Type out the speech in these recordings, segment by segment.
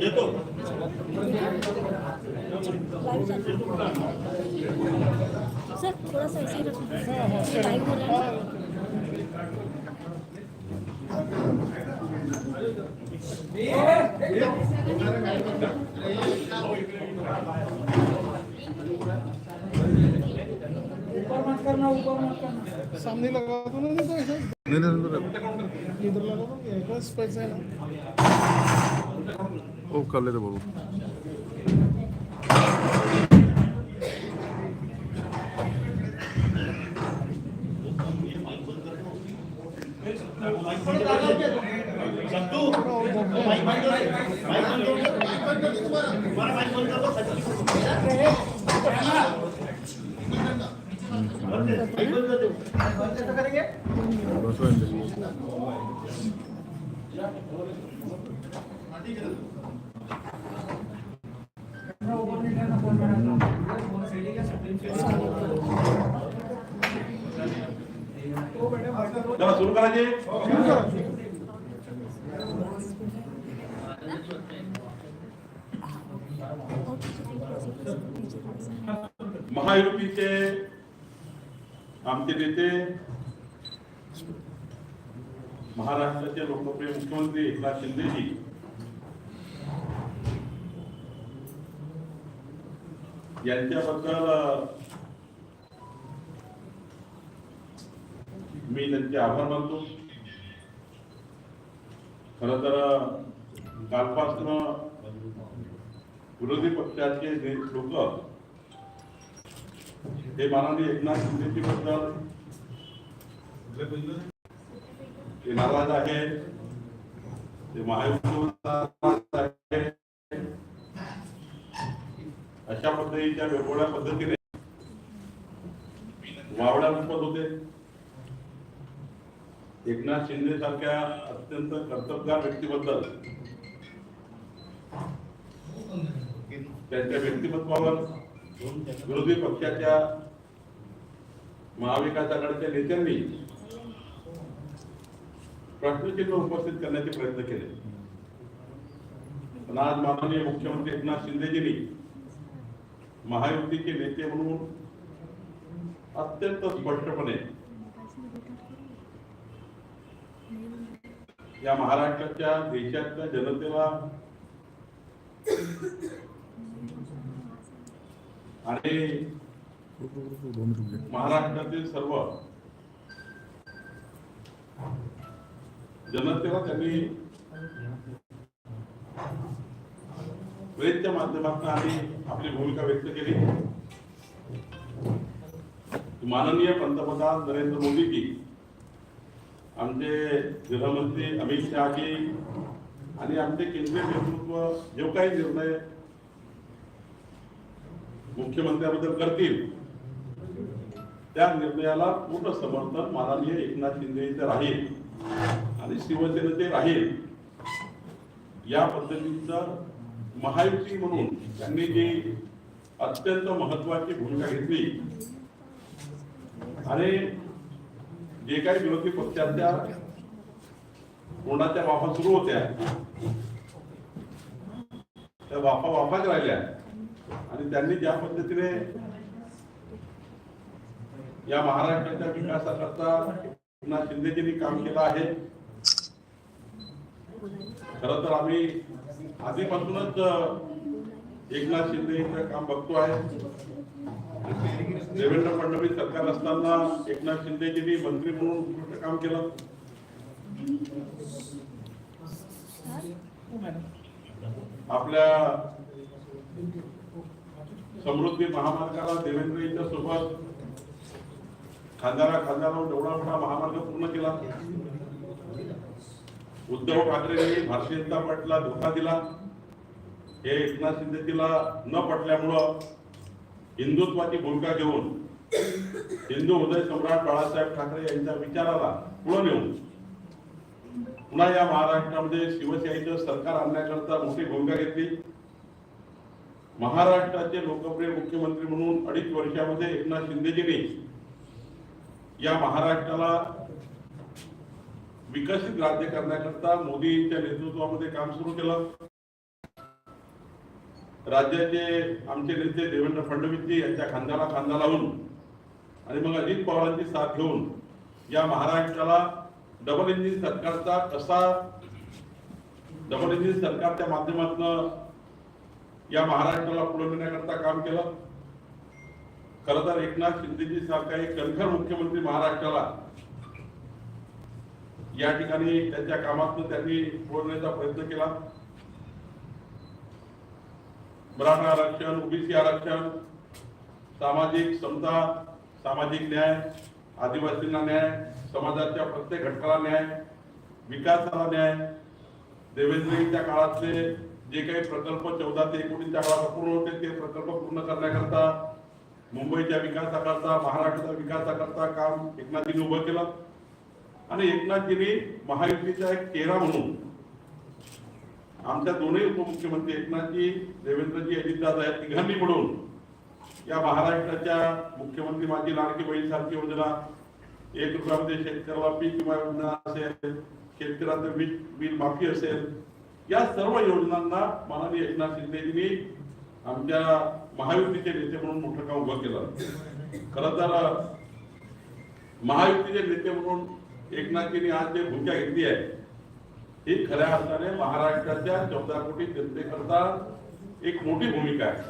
येतो सर थोडासा है सामने लगा दो ना नहीं तो ऐसा नहीं नहीं नहीं इधर लगा दो ये बस पैसा है ना वो कर लेते बाबू संतू माईक बंद कर माईक बंद कर माईक बंद कर तुम्हारा माईक बंद कर सुरू करायचे महायुतीचे आमचे नेते महाराष्ट्राचे लोकप्रिय मुख्यमंत्री एकनाथ शिंदेजी. यांच्याबद्दल मी त्यांचे आभार मानतो. खर तर कालपासून विरोधी पक्षाचे लोक हे माननीय एकनाथ शिंदेजी बद्दल ते नाराज आहे ते महायुतीवर अशा पद्धतीच्या वेगवेगळ्या पद्धतीने वावड्या रूपात होते. एकनाथ शिंदे सारख्या अत्यंत कर्तबगार व्यक्तीबद्दल त्यांच्या व्यक्तिमत्वावर विरोधी पक्षाच्या महाविकास आघाडीच्या नेत्यांनी प्रश्नचिन्ह उपस्थित करण्याचे प्रयत्न केले. पण आज माननीय मुख्यमंत्री एकनाथ शिंदेजींनी महायुतीचे नेते म्हणून अत्यंत स्पष्टपणे या महाराष्ट्राच्या देशाच्या जनतेला आणि महाराष्ट्रातील सर्व जनतेला त्यांनी प्रेसच्या माध्यमातून आम्ही आपली भूमिका व्यक्त केली. माननीय पंतप्रधान नरेंद्र मोदीजी आमचे गृहमंत्री अमित शहाजी आणि आमचे केंद्रीय नेतृत्व जे काही निर्णय मुख्यमंत्र्याबद्दल करतील त्या निर्णयाला पूर्ण समर्थन माननीय एकनाथ शिंदे इथे राहील. आणि शिवसेनेचे राहील. या पद्धतीचा महायुती म्हणून त्यांनी जी अत्यंत महत्वाची भूमिका घेतली आणि जे काही विरोधी पक्षाच्या कोणाच्या वाफा सुरू होत्या त्या वाफा वाफाच राहिल्या. आणि त्यांनी ज्या पद्धतीने या महाराष्ट्राच्या विकासाकरता एकनाथ शिंदेजींनी काम केलं आहे खरं तर आम्ही आधीपासूनच एकनाथ शिंदे यांचं काम बघतो आहे. देवेंद्र फडणवीस सरकार असताना एकनाथ शिंदेजींनी मंत्री म्हणून उत्कृष्ट काम केलं. आपल्या समृद्धी महामार्गाला देवेंद्र यांच्या सोबत खांदारा खांदारा एवढा मोठा महामार्ग पूर्ण केला. उद्धव ठाकरेंनी भारतीय जनता पार्टीला धोका दिला. हे एकनाथ शिंदेला न पटल्यामुळं हिंदुत्वाची भूमिका घेऊन हिंदू हृदय सम्राट बाळासाहेब ठाकरे यांच्या विचाराला पुढे नेऊन पुन्हा या महाराष्ट्रामध्ये शिवसेनेचं सरकार आणण्याकरता मोठी भूमिका घेतली. महाराष्ट्राचे लोकप्रिय मुख्यमंत्री म्हणून अडीच वर्षामध्ये एकनाथ शिंदेजींनी या महाराष्ट्राला विकसित राज्य करण्याकरता मोदींच्या नेतृत्वामध्ये काम सुरू केलं. राज्याचे आमचे नेते देवेंद्र फडणवीसजी यांच्या खांद्याला खांदा लावून आणि मग अजित पवारांची साथ घेऊन या महाराष्ट्राला डबल इंजिन सरकारचा कसा डबल इंजिन सरकारच्या माध्यमातून या महाराष्ट्राला पुढे नेण्याकरता काम केलं. खरं तर एकनाथ शिंदेजी सारखा एक कणखर मुख्यमंत्री महाराष्ट्राला या ठिकाणी त्यांच्या कामातून त्यांनी बोलण्याचा प्रयत्न केला. मराठा आरक्षण ओबीसी आरक्षण सामाजिक समता सामाजिक न्याय आदिवासींना न्याय समाजाच्या प्रत्येक घटकाला न्याय विकासाला न्याय देवेंद्रजींच्या काळातले जे काही प्रकल्प चौदा ते एकोणीसच्या काळात पूर्ण होते ते प्रकल्प पूर्ण करण्याकरता मुंबईच्या विकासाकरता महाराष्ट्राच्या विकासाकरता काम एकनाथजीने उभं केलं. आणि एकनाथजींनी महायुतीचा एक चेहरा म्हणून आमच्या दोन्ही उपमुख्यमंत्री एकनाथजी देवेंद्रजी अजितदादा या तिघांनी मिळून या महाराष्ट्राच्या मुख्यमंत्री माझी लाडकी बहीण सारखी योजना एक रुपयामध्ये शेतकऱ्याला पीक विमा योजना असेल शेतकऱ्याचं वीज बिल माफी असेल या सर्व योजनांना माननीय एकनाथ शिंदेजींनी आमच्या महायुतीचे नेते म्हणून मोठं काम उभं केलं. खरं तर महायुतीचे नेते म्हणून एकनाथजींनी आज जे भूमिका घेतली आहे ही खऱ्या अर्थाने महाराष्ट्राच्या चौदा कोटी जनतेकरता एक मोठी भूमिका आहे.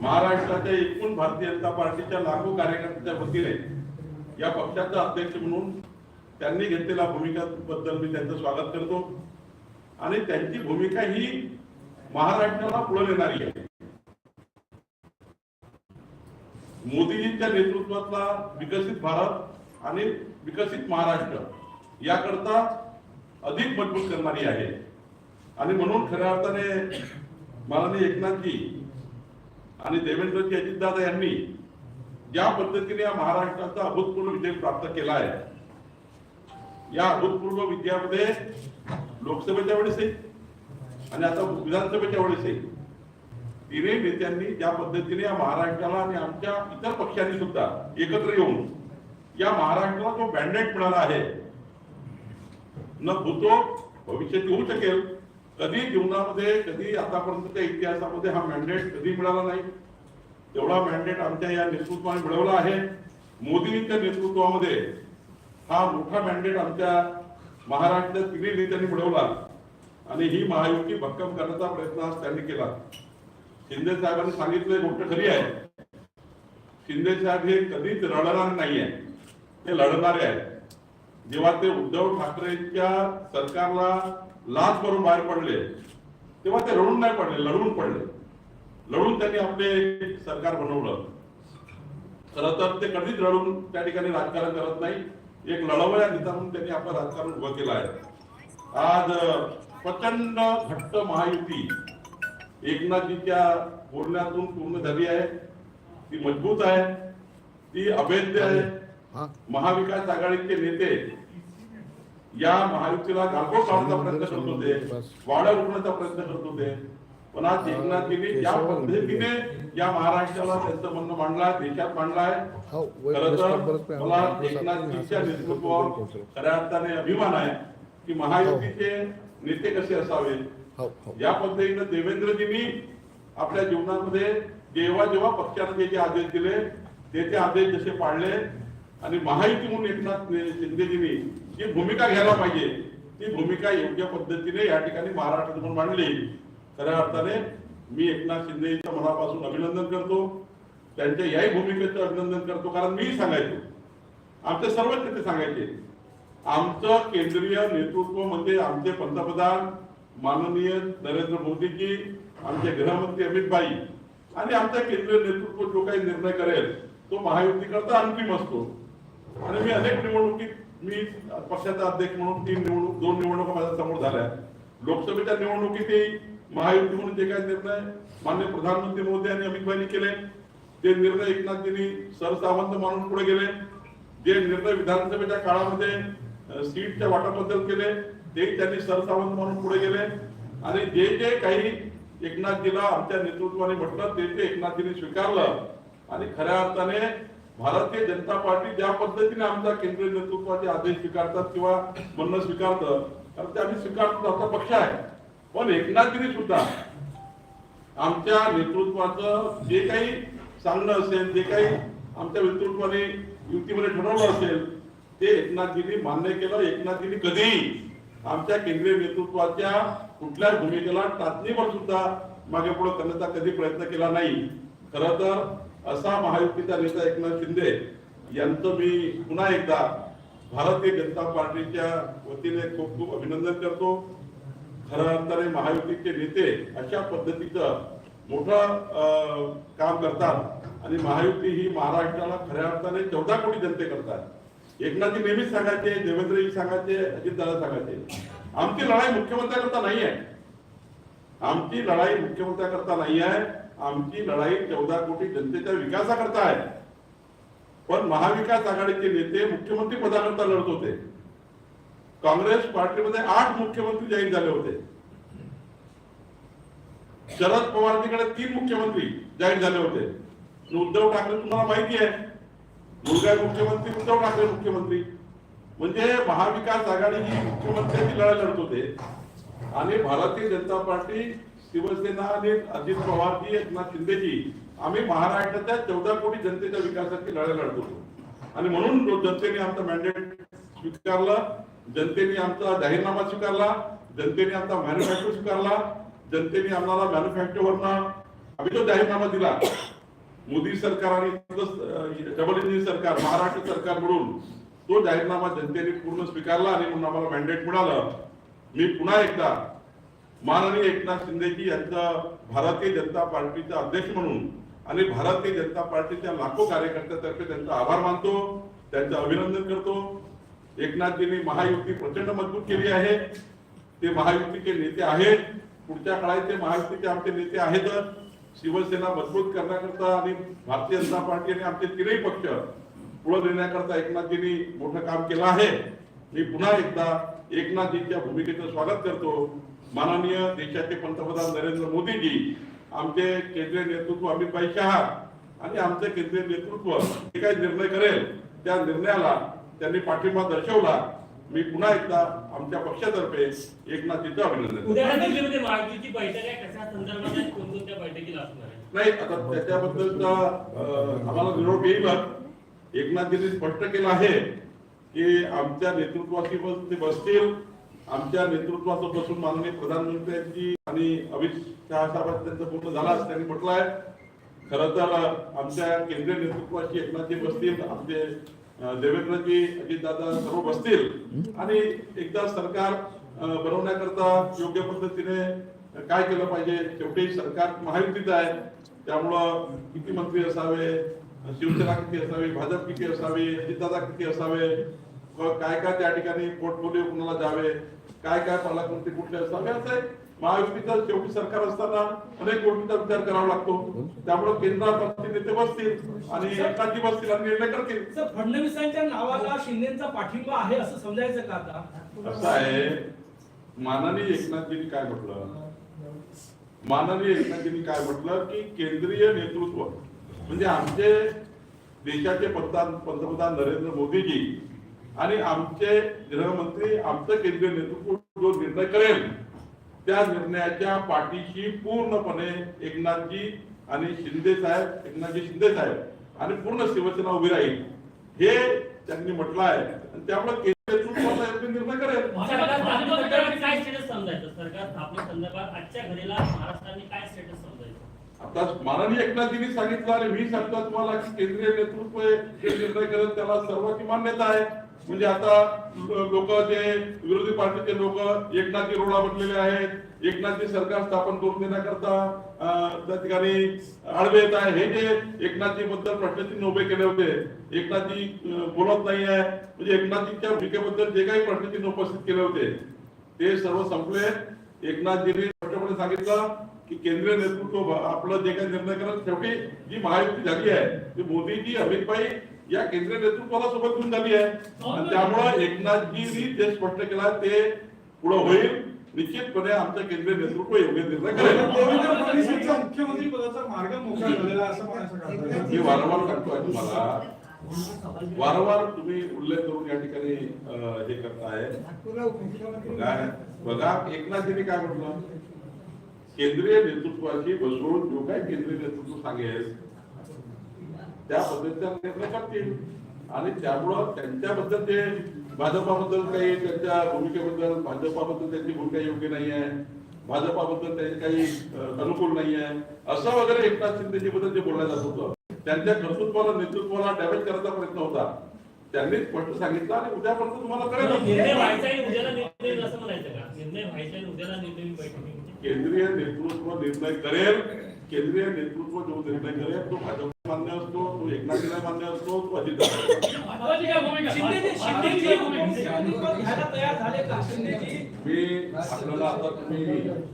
महाराष्ट्राच्या एकूण भारतीय जनता पार्टीच्या लाखो कार्यकर्त्यांच्या वतीने या पक्षाचा अध्यक्ष म्हणून त्यांनी घेतलेल्या भूमिकाबद्दल मी त्यांचं स्वागत करतो. आणि त्यांची भूमिका ही महाराष्ट्राला पुढे नेणारी आहे. मोदीजींच्या नेतृत्वातला विकसित भारत आणि विकसित महाराष्ट्र याकरता अधिक मजबूत करणारी आहे. आणि म्हणून खऱ्या अर्थाने माननीय एकनाथजी आणि देवेंद्रजी अजितदादा यांनी ज्या पद्धतीने या महाराष्ट्राचा अभूतपूर्व विजय प्राप्त केला आहे या अभूतपूर्व विजयामध्ये लोकसभेच्या वेळेसही आणि आता विधानसभेच्या वेळेसही तिन्ही नेत्यांनी ज्या पद्धतीने या महाराष्ट्राला आणि आमच्या इतर पक्षांनी सुद्धा एकत्र येऊन या महाराष्ट्राला जो बँडेट मिळाला आहे न भूतो भविष्यात होऊ शकेल. कधी जीवनामध्ये कधी आतापर्यंतच्या इतिहासामध्ये हा मॅन्डेट कधी मिळाला नाही. तेवढा मॅन्डेट आमच्या या नेतृत्वाने मिळवला आहे. मोदींच्या नेतृत्वामध्ये हा मोठा मॅन्डेट आमच्या महाराष्ट्रात तिन्ही नेत्यांनी मिळवला. आणि ही महायुती भक्कम करण्याचा प्रयत्न आज त्यांनी केला. शिंदे साहेबांनी सांगितलं गोष्ट खरी आहे. शिंदे साहेब हे कधीच रडणार नाहीये. ते लढणारे आहेत. जेव्हा ते उद्धव ठाकरेच्या सरकारला लाच करून बाहेर पडले तेव्हा ते रडून नाही पडले लढून पडले. लढून त्यांनी आपले सरकार बनवलं. खर तर ते कधीच लढून त्या ठिकाणी राजकारण करत नाही. एक लढवया नेता म्हणून त्यांनी आपलं राजकारण उभं केलं आहे. आज प्रचंड घट्ट महायुती एकनाथजीच्या बोलण्यातून पूर्ण झाली आहे. ती मजबूत आहे. ती अभेद्य आहे. महाविकास आघाडीचे नेते या महायुतीला गालबोट लावण्याचा प्रयत्न करत होते वाड्या उठण्याचा प्रयत्न करत होते. पण आज एकनाथजींनी ज्या पद्धतीने या महाराष्ट्राला त्यांचं म्हणणं मांडला देशात मांडलाय. खरं तर मला एकनाथजींच्या नेतृत्वावर खऱ्या अर्थाने अभिमान आहे की महायुतीचे नेते कसे असावे. हो हो. या पद्धतीनं देवेंद्रजींनी आपल्या जीवनामध्ये जेव्हा जेव्हा पक्षाने जे जे आदेश दिले ते ते आदेश जसे पाळले आणि महायुती म्हणून एकनाथ शिंदेजींनी जी भूमिका घ्यायला पाहिजे ती भूमिका योग्य पद्धतीने या ठिकाणी महाराष्ट्रातून मांडली. खऱ्या अर्थाने मी एकनाथ शिंदेजीचं मनापासून अभिनंदन करतो. त्यांच्या याही भूमिकेचं अभिनंदन करतो कारण मी सांगायचो. आमचे सर्वच नेते सांगायचे. आमचं केंद्रीय नेतृत्व म्हणजे आमचे पंतप्रधान माननीय नरेंद्र मोदीजी आमचे गृहमंत्री अमित भाई आणि आमचा केंद्रीय नेतृत्व जो काही निर्णय करेल तो महायुतीकरता अंतिम असतो. आणि मी अनेक निवडणुकीत मी पक्षाचा अध्यक्ष म्हणून तीन निवडणूक दोन निवडणुका माझ्यासमोर झाल्या. लोकसभेच्या निवडणुकीतही महायुती म्हणून जे काही निर्णय मान्य प्रधानमंत्री मोदी आणि अमित भाईनी केले ते निर्णय एकनाथजींनी सरसावंत मानून पुढे गेले. जे निर्णय विधानसभेच्या काळामध्ये सीटच्या वाटाबद्दल केले ते त्यांनी सरसावंत म्हणून पुढे गेले. आणि जे जे काही एकनाथजीला आमच्या नेतृत्वाने म्हटलं ते ते एकनाथजींनी स्वीकारलं. आणि खऱ्या अर्थाने भारतीय जनता पार्टी ज्या पद्धतीने आमच्या केंद्रीय नेतृत्वाचे आदेश स्वीकारतात किंवा म्हणणं स्वीकारतं कारण ते आम्ही स्वीकारतो असा पक्ष आहे. पण एकनाथगिरी सुद्धा आमच्या नेतृत्वाचं जे काही सांगणं असेल जे काही आमच्या नेतृत्वाने युतीमध्ये ठरवलं असेल ते एकनाथजींनी मान्य केलं. एकनाथजींनी कधीही आमच्या केंद्रीय नेतृत्वाच्या कुठल्याच भूमिकेला टाचणीवर सुद्धा मागे पुढे करण्याचा कधी प्रयत्न केला नाही. खर तर असा महायुतीचा नेता एकनाथ शिंदे यांचं मी पुन्हा एकदा भारतीय जनता पार्टीच्या वतीने खूप खूप अभिनंदन करतो. खऱ्या अर्थाने महायुतीचे नेते अशा पद्धतीचं मोठं अं, काम करतात आणि महायुती ही महाराष्ट्राला खऱ्या अर्थाने चौदा कोटी जनते करतात. एकनाथजी नेहमीच सांगायचे देवेंद्रजी सांगायचे अजितदादा सांगायचे. आमची लढाई मुख्यमंत्र्याकरता नाही आहे आमची लढाई मुख्यमंत्र्याकरता नाही आहे आमची लढाई चौदा कोटी जनतेच्या विकासाकरता आहे. पण महाविकास आघाडीचे नेते मुख्यमंत्री पदाकरता लढत होते. काँग्रेस पार्टीमध्ये आठ मुख्यमंत्री जाहीर झाले होते. शरद पवारजीकडे तीन मुख्यमंत्री जाहीर झाले होते. उद्धव ठाकरे तुम्हाला माहिती आहे. मुलगा मुख्यमंत्री उद्धव ठाकरे मुख्यमंत्री. म्हणजे महाविकास आघाडी ही मुख्यमंत्र्यांची लढाई लढत होते. आणि भारतीय जनता पार्टी शिवसेना आणि अजित पवारजी एकनाथ शिंदेजी आम्ही महाराष्ट्राच्या चौदा कोटी जनतेच्या विकासाची लढाई लढत होतो आणि म्हणून जनतेने आमचा मॅन्डेट स्वीकारला जनतेने आमचा जाहीरनामा स्वीकारला जनतेने आमचा मॅन्युफॅक्चर स्वीकारला जनतेने आम्हाला मॅन्युफॅक्चरवरनं आम्ही जो जाहीरनामा दिला मोदी सरकार आणि डबल इंजिन सरकार महाराष्ट्र सरकार म्हणून तो जाहीरनामा जनतेने पूर्ण स्वीकारला आणि म्हणून आम्हाला मॅन्डेट मिळालं. मी पुन्हा एकदा माननीय एकनाथ शिंदेजी यांचा भारतीय जनता पार्टीचा अध्यक्ष म्हणून आणि भारतीय जनता पार्टीच्या लाखो कार्यकर्त्यातर्फे त्यांचा आभार मानतो त्यांचं अभिनंदन करतो. एकनाथजींनी महायुती प्रचंड मजबूत केली आहे. ते महायुतीचे नेते आहेत. पुढच्या काळात ते महायुतीचे आमचे नेते आहेतच. शिवसेना मजबूत करण्याकरता आणि भारतीय जनता पार्टी आणि आमचे तिनही पक्ष पुढे नेण्याकरता एकनाथजींनी मोठं काम केलं आहे. मी पुन्हा एकदा एकनाथजींच्या भूमिकेचं स्वागत करतो. माननीय देशाचे पंतप्रधान नरेंद्र मोदीजी आमचे केंद्रीय नेतृत्व अमित भाई शहा आणि आमचे केंद्रीय नेतृत्व जे काही निर्णय करेल त्या निर्णयाला त्यांनी पाठिंबा दर्शवला. मी पुन्हा एकदा आमच्या पक्षातर्फे अभिनंदन? कोणकोणत्या बैठकीला असणार आहे? नाही आता त्याच्याबद्दलचा अं, आम्हाला निरोप येईलच एकनाथजींनी स्पष्ट केलं आहे की आमच्या ते बसतील. आमच्या नेतृत्वाचं बसून माननीय प्रधानमंत्र्यांची आणि अमित शहा साहेबांचं त्यांचं पूर्ण झालं त्यांनी म्हटलं आहे खरं तर आमच्या केंद्रीय नेतृत्वाची एकनाथजी बसतील आमचे देवेंद्रजी अजितदादा सर्व बसतील. आणि एकदा सरकार बनवण्याकरता योग्य पद्धतीने काय केलं पाहिजे शेवटी सरकार महायुतीचं आहे. त्यामुळं किती मंत्री असावे शिवसेना किती असावी भाजप किती असावी अजितदादा किती असावे व काय काय त्या ठिकाणी पोर्टफोलिओ कुणाला जावे काय काय पालकमंत्री कुठले असावे असं आहे महायुतीचं शेवटी सरकार असताना अनेक गोष्टींचा विचार करावा लागतो. त्यामुळे केंद्रात नेते बसतील आणि एकाची बसतील आणि निर्णय करतील. सर फडणवीसांच्या नावाला शिंदेचा पाठिंबा आहे असं समजायचं का आता? असं आहे. माननीय एकनाथजींनी काय म्हटलं? माननीय एकनाथजींनी काय म्हटलं की केंद्रीय नेतृत्व म्हणजे आमचे देशाचे पंतप्रधान नरेंद्र मोदीजी आणि आमचे गृहमंत्री आमचं केंद्रीय नेतृत्व जो निर्णय करेल त्या निर्णयाच्या पाठीशी पूर्णपणे एकनाथजी आणि शिंदे साहेब एकनाथजी शिंदे साहेब आणि पूर्ण शिवसेना उभी राहील. हे त्यांनी म्हटलं आहे आणि त्यामुळे केंद्रीय योग्य निर्णय करेल. आता माननीय एकनाथजींनी सांगितलं आणि मी सांगतो तुम्हाला की केंद्रीय नेतृत्व जे निर्णय करेल त्याला सर्वांची मान्यता आहे. म्हणजे आता लोक जे विरोधी पार्टीचे लोक एकनाथी रोडा बनलेले आहेत एकनाथी सरकार स्थापन करून देण्याकरता त्या ठिकाणी आडवे येत आहे. हे जे एकनाथजी बद्दल प्रश्नचिन्ह उभे केले होते एकनाथजी बोलत नाही आहे. म्हणजे एकनाथजींच्या भूमिकेबद्दल जे काही प्रश्नचिन्ह उपस्थित केले होते ते सर्व संपले. एकनाथजींनी स्पष्टपणे सांगितलं की केंद्रीय नेतृत्व आपलं जे काही निर्णय करत शेवटी जी महायुती झाली आहे ती मोदीजी अमित भाई या केंद्रीय नेतृत्वाला सोबत घेऊन झाली आहे. आणि त्यामुळं एकनाथजींनी जे स्पष्ट केलं ते पुढे होईल. निश्चितपणे आमचं केंद्रीय नेतृत्व योग्य निर्णय करेल. मुख्यमंत्री पदाचा मार्ग मोकळा झालेला आहे असं मी वारंवार सांगतोय तुम्हाला वारंवार तुम्ही उल्लेख करून या ठिकाणी हे करताय. बघा एकनाथजींनी काय म्हटलं? केंद्रीय नेतृत्वाशी बसवून जो काय केंद्रीय नेतृत्व सांगेल त्या पद्धतीचा निर्णय करतील आणि त्यामुळं त्यांच्याबद्दल ते भाजपाबद्दल काही त्यांच्या भूमिकेबद्दल भाजपाबद्दल त्यांची भूमिका योग्य नाही आहे भाजपाबद्दल त्यांची काही अनुकूल नाही आहे असं वगैरे एकनाथ शिंदेजी बद्दल जे बोललं जात होतं. त्यांच्या कर्तृत्वाला नेतृत्वाला डॅमेज करायचा प्रयत्न होता. त्यांनी स्पष्ट सांगितलं आणि उद्यापर्यंत तुम्हाला कळेल. केंद्रीय नेतृत्व निर्णय करेल. केंद्रीय नेतृत्व जो निर्णय करेल तो भाजप मान्य असतो तो एकनाथीला मान्य असतो तो अजित मी आपल्याला आता तुम्ही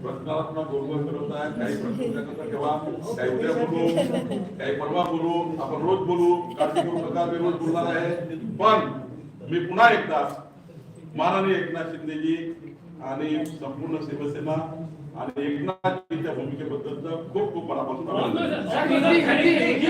प्रश्नात्मक गोलगोल करत आहे. काही प्रश्न ठेवा? काही उद्या बोलू काही परवा बोलू आपण रोज बोलू. काळजी करू नका मी रोज बोलणार आहे. पण मी पुन्हा एकदा माननीय एकनाथ शिंदेजी आणि संपूर्ण शिवसेना आणि एकनाथजीच्या भूमिकेबद्दल खूप खूप मनापासून अभिनंदन.